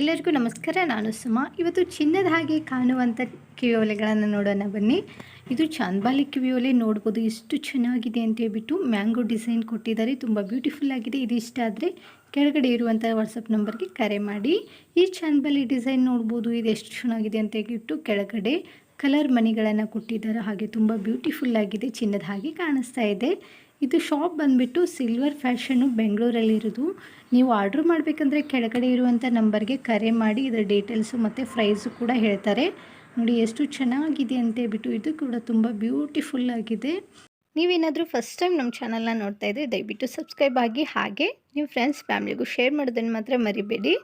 ಎಲ್ಲರಿಗೂ ನಮಸ್ಕಾರ, ನಾನು ಸುಮಾ. ಇವತ್ತು ಚಿನ್ನದ ಹಾಗೆ ಕಾಣುವಂಥ ಕಿವಿಯೋಲೆಗಳನ್ನು ನೋಡೋಣ ಬನ್ನಿ. ಇದು ಚಾಂದ್ಬಾಲಿ ಕಿವಿಯೋಲೆ, ನೋಡ್ಬೋದು ಎಷ್ಟು ಚೆನ್ನಾಗಿದೆ ಅಂತ ಹೇಳ್ಬಿಟ್ಟು ಮ್ಯಾಂಗೋ ಡಿಸೈನ್ ಕೊಟ್ಟಿದ್ದಾರೆ. ತುಂಬ ಬ್ಯೂಟಿಫುಲ್ ಆಗಿದೆ. ಇದು ಇಷ್ಟ ಆದರೆ ಕೆಳಗಡೆ ಇರುವಂಥ ವಾಟ್ಸಪ್ ನಂಬರ್ಗೆ ಕರೆ ಮಾಡಿ. ಈ ಚಾಂದ್ಬಾಲಿ ಡಿಸೈನ್ ನೋಡ್ಬೋದು, ಇದು ಎಷ್ಟು ಚೆನ್ನಾಗಿದೆ ಅಂತ ಹೇಳ್ಬಿಟ್ಟು ಕೆಳಗಡೆ ಕಲರ್ ಮಣಿಗಳನ್ನು ಕೊಟ್ಟಿದ್ದಾರೆ ಹಾಗೆ ತುಂಬ ಬ್ಯೂಟಿಫುಲ್ ಆಗಿದೆ, ಚಿನ್ನದ ಹಾಗೆ ಕಾಣಿಸ್ತಾ ಇದೆ. ಇದು ಶಾಪ್ ಬಂದುಬಿಟ್ಟು ಸಿಲ್ವರ್ ಫ್ಯಾಷನ್ನು ಬೆಂಗಳೂರಲ್ಲಿರೋದು. ನೀವು ಆರ್ಡ್ರ್ ಮಾಡಬೇಕಂದ್ರೆ ಕೆಳಗಡೆ ಇರುವಂಥ ನಂಬರ್ಗೆ ಕರೆ ಮಾಡಿ, ಇದರ ಡೀಟೇಲ್ಸು ಮತ್ತು ಪ್ರೈಸು ಕೂಡ ಹೇಳ್ತಾರೆ. ನೋಡಿ, ಎಷ್ಟು ಚೆನ್ನಾಗಿದೆ ಅಂತ ಹೇಳ್ಬಿಟ್ಟು ಇದು ಕೂಡ ತುಂಬ ಬ್ಯೂಟಿಫುಲ್ ಆಗಿದೆ. ನೀವೇನಾದರೂ ಫಸ್ಟ್ ಟೈಮ್ ನಮ್ಮ ಚಾನಲ್ನ ನೋಡ್ತಾ ಇದ್ದರೆ ದಯವಿಟ್ಟು ಸಬ್ಸ್ಕ್ರೈಬ್ ಆಗಿ ಹಾಗೆ ನಿಮ್ಮ ಫ್ರೆಂಡ್ಸ್ ಫ್ಯಾಮಿಲಿಗೂ ಶೇರ್ ಮಾಡೋದನ್ನು ಮಾತ್ರ ಮರಿಬೇಡಿ.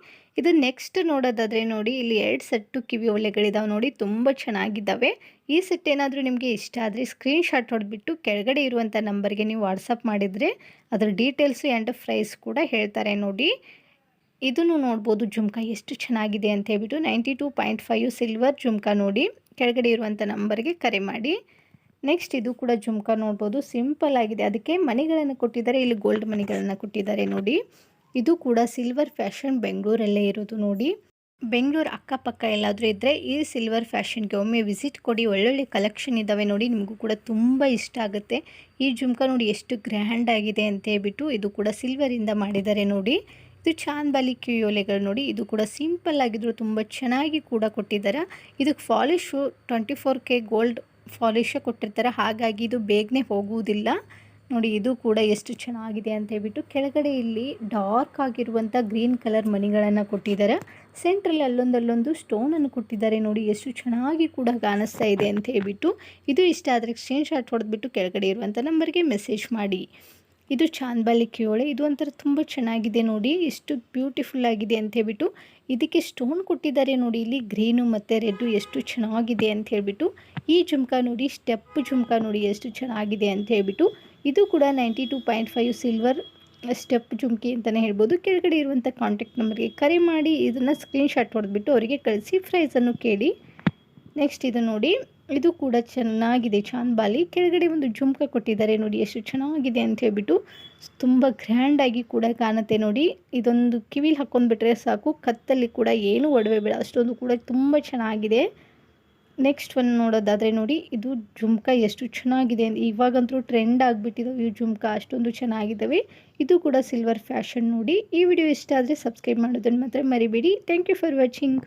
ಇದು ನೆಕ್ಸ್ಟ್ ನೋಡೋದಾದರೆ ನೋಡಿ, ಇಲ್ಲಿ ಎರಡು ಸೆಟ್ಟು ಕಿವಿ ಒಲೆಗಳಿದಾವೆ ನೋಡಿ, ತುಂಬ ಚೆನ್ನಾಗಿದ್ದಾವೆ. ಈ ಸೆಟ್ ಏನಾದರೂ ನಿಮಗೆ ಇಷ್ಟ ಆದರೆ ಸ್ಕ್ರೀನ್ಶಾಟ್ ಹೊಡೆದ್ಬಿಟ್ಟು ಕೆಳಗಡೆ ಇರುವಂಥ ನಂಬರ್ಗೆ ನೀವು ವಾಟ್ಸಪ್ ಮಾಡಿದರೆ ಅದರ ಡೀಟೇಲ್ಸು ಆ್ಯಂಡ್ ಪ್ರೈಸ್ ಕೂಡ ಹೇಳ್ತಾರೆ ನೋಡಿ. ಇದನ್ನು ನೋಡ್ಬೋದು, ಜುಮ್ಕಾ ಎಷ್ಟು ಚೆನ್ನಾಗಿದೆ ಅಂತ ಹೇಳ್ಬಿಟ್ಟು ninety two point five silver jhumka ನೋಡಿ, ಕೆಳಗಡೆ ಇರುವಂಥ ನಂಬರ್ಗೆ ಕರೆ ಮಾಡಿ. ನೆಕ್ಸ್ಟ್ ಇದು ಕೂಡ ಜುಮ್ಕ ನೋಡ್ಬೋದು. ಸಿಂಪಲ್ ಆಗಿದೆ. ಅದಕ್ಕೆ ಮನೆಗಳನ್ನು ಕೊಟ್ಟಿದ್ದಾರೆ. ಇಲ್ಲಿ ಗೋಲ್ಡ್ ಮನಿಗಳನ್ನು ಕೊಟ್ಟಿದ್ದಾರೆ ನೋಡಿ. ಇದು ಕೂಡ ಸಿಲ್ವರ್ ಫ್ಯಾಷನ್ ಬೆಂಗಳೂರಲ್ಲೇ ಇರೋದು ನೋಡಿ. ಬೆಂಗಳೂರು ಅಕ್ಕಪಕ್ಕ ಎಲ್ಲಾದರೂ ಇದ್ದರೆ ಈ ಸಿಲ್ವರ್ ಫ್ಯಾಷನ್ಗೆ ಒಮ್ಮೆ ವಿಸಿಟ್ ಕೊಡಿ. ಒಳ್ಳೊಳ್ಳೆ ಕಲೆಕ್ಷನ್ ಇದ್ದಾವೆ ನೋಡಿ. ನಿಮಗೂ ಕೂಡ ತುಂಬ ಇಷ್ಟ ಆಗುತ್ತೆ. ಈ ಜುಮ್ಕ ನೋಡಿ ಎಷ್ಟು ಗ್ರ್ಯಾಂಡ್ ಆಗಿದೆ ಅಂತ ಹೇಳ್ಬಿಟ್ಟು ಇದು ಕೂಡ ಸಿಲ್ವರಿಂದ ಮಾಡಿದ್ದಾರೆ ನೋಡಿ. ಇದು ಚಾಂದ್ಬಾಲಿ ಕ್ಯೂಯೋಲೆಗಳು ನೋಡಿ. ಇದು ಕೂಡ ಸಿಂಪಲ್ ಆಗಿದ್ರು ತುಂಬ ಚೆನ್ನಾಗಿ ಕೂಡ ಕೊಟ್ಟಿದ್ದಾರೆ. ಇದಕ್ಕೆ polish twenty four K gold ಫಾಲಿಶೇ ಕೊಟ್ಟಿರ್ತಾರೆ. ಹಾಗಾಗಿ ಇದು ಬೇಗನೆ ಹೋಗುವುದಿಲ್ಲ. ನೋಡಿ, ಇದು ಕೂಡ ಎಷ್ಟು ಚೆನ್ನಾಗಿದೆ ಅಂತ ಹೇಳ್ಬಿಟ್ಟು ಕೆಳಗಡೆ ಇಲ್ಲಿ ಡಾರ್ಕ್ ಆಗಿರುವಂಥ ಗ್ರೀನ್ ಕಲರ್ ಮಣಿಗಳನ್ನು ಕೊಟ್ಟಿದ್ದಾರೆ. ಸೆಂಟ್ರಲ್ಲಿ ಅಲ್ಲೊಂದಲ್ಲೊಂದು ಅಲ್ಲೊಂದು ಸ್ಟೋನನ್ನು ಕೊಟ್ಟಿದ್ದಾರೆ. ನೋಡಿ, ಎಷ್ಟು ಚೆನ್ನಾಗಿ ಕೂಡ ಕಾಣಿಸ್ತಾ ಇದೆ ಅಂತ ಹೇಳ್ಬಿಟ್ಟು. ಇದು ಇಷ್ಟ ಆದರೆ ಸ್ಕ್ರೀನ್ ಶಾಟ್ ಹೊಡೆದ್ಬಿಟ್ಟು ಕೆಳಗಡೆ ಇರುವಂಥ ನಂಬರ್ಗೆ ಮೆಸೇಜ್ ಮಾಡಿ. ಇದು ಚಾಂದ್ಬಾಲಿ ಕಿಯೋಳೆ. ಇದು ಒಂಥರ ತುಂಬ ಚೆನ್ನಾಗಿದೆ ನೋಡಿ. ಎಷ್ಟು ಬ್ಯೂಟಿಫುಲ್ ಆಗಿದೆ ಅಂತ ಹೇಳ್ಬಿಟ್ಟು ಇದಕ್ಕೆ ಸ್ಟೋನ್ ಕೊಟ್ಟಿದ್ದಾರೆ ನೋಡಿ. ಇಲ್ಲಿ ಗ್ರೀನು ಮತ್ತು ರೆಡ್ಡು ಎಷ್ಟು ಚೆನ್ನಾಗಿದೆ ಅಂತ ಹೇಳ್ಬಿಟ್ಟು ಈ ಜುಮ್ಕ ನೋಡಿ ಸ್ಟೆಪ್ ಜುಮ್ಕ ನೋಡಿ ಎಷ್ಟು ಚೆನ್ನಾಗಿದೆ ಅಂತ ಹೇಳ್ಬಿಟ್ಟು ಇದು ಕೂಡ ninety two point five silver step jhumki ಅಂತಲೇ ಹೇಳ್ಬೋದು. ಕೆಳಗಡೆ ಇರುವಂಥ ಕಾಂಟ್ಯಾಕ್ಟ್ ನಂಬರ್ಗೆ ಕರೆ ಮಾಡಿ ಇದನ್ನು ಸ್ಕ್ರೀನ್ಶಾಟ್ ಹೊಡೆದ್ಬಿಟ್ಟು ಅವರಿಗೆ ಕಳಿಸಿ ಪ್ರೈಸನ್ನು ಕೇಳಿ. ನೆಕ್ಸ್ಟ್ ಇದು ನೋಡಿ. ಇದು ಕೂಡ ಚೆನ್ನಾಗಿದೆ. ಚಾಂದ್ಬಾಲಿ, ಕೆಳಗಡೆ ಒಂದು ಜುಮ್ಕ ಕೊಟ್ಟಿದ್ದಾರೆ ನೋಡಿ, ಎಷ್ಟು ಚೆನ್ನಾಗಿದೆ ಅಂತ ಹೇಳ್ಬಿಟ್ಟು ತುಂಬ ಗ್ರ್ಯಾಂಡಾಗಿ ಕೂಡ ಕಾಣುತ್ತೆ ನೋಡಿ. ಇದೊಂದು ಕಿವಿಲಿ ಹಾಕ್ಕೊಂಡ್ಬಿಟ್ರೆ ಸಾಕು, ಕತ್ತಲ್ಲಿ ಕೂಡ ಏನು ಒಡವೆ ಬೇಡ, ಅಷ್ಟೊಂದು ಕೂಡ ತುಂಬ ಚೆನ್ನಾಗಿದೆ. ನೆಕ್ಸ್ಟ್ ಒಂದು ನೋಡೋದಾದರೆ ನೋಡಿ, ಇದು ಜುಮ್ಕ ಎಷ್ಟು ಚೆನ್ನಾಗಿದೆ ಇವಾಗಂತೂ ಟ್ರೆಂಡ್ ಆಗಿಬಿಟ್ಟಿದ್ದಾವೆ ಈ ಜುಮ್ಕ, ಅಷ್ಟೊಂದು ಚೆನ್ನಾಗಿದ್ದಾವೆ. ಇದು ಕೂಡ ಸಿಲ್ವರ್ ಫ್ಯಾಷನ್ ನೋಡಿ. ಈ ವಿಡಿಯೋ ಇಷ್ಟ ಆದರೆ ಸಬ್ಸ್ಕ್ರೈಬ್ ಮಾಡೋದನ್ನು ಮಾತ್ರ ಮರಿಬೇಡಿ. Thank you for watching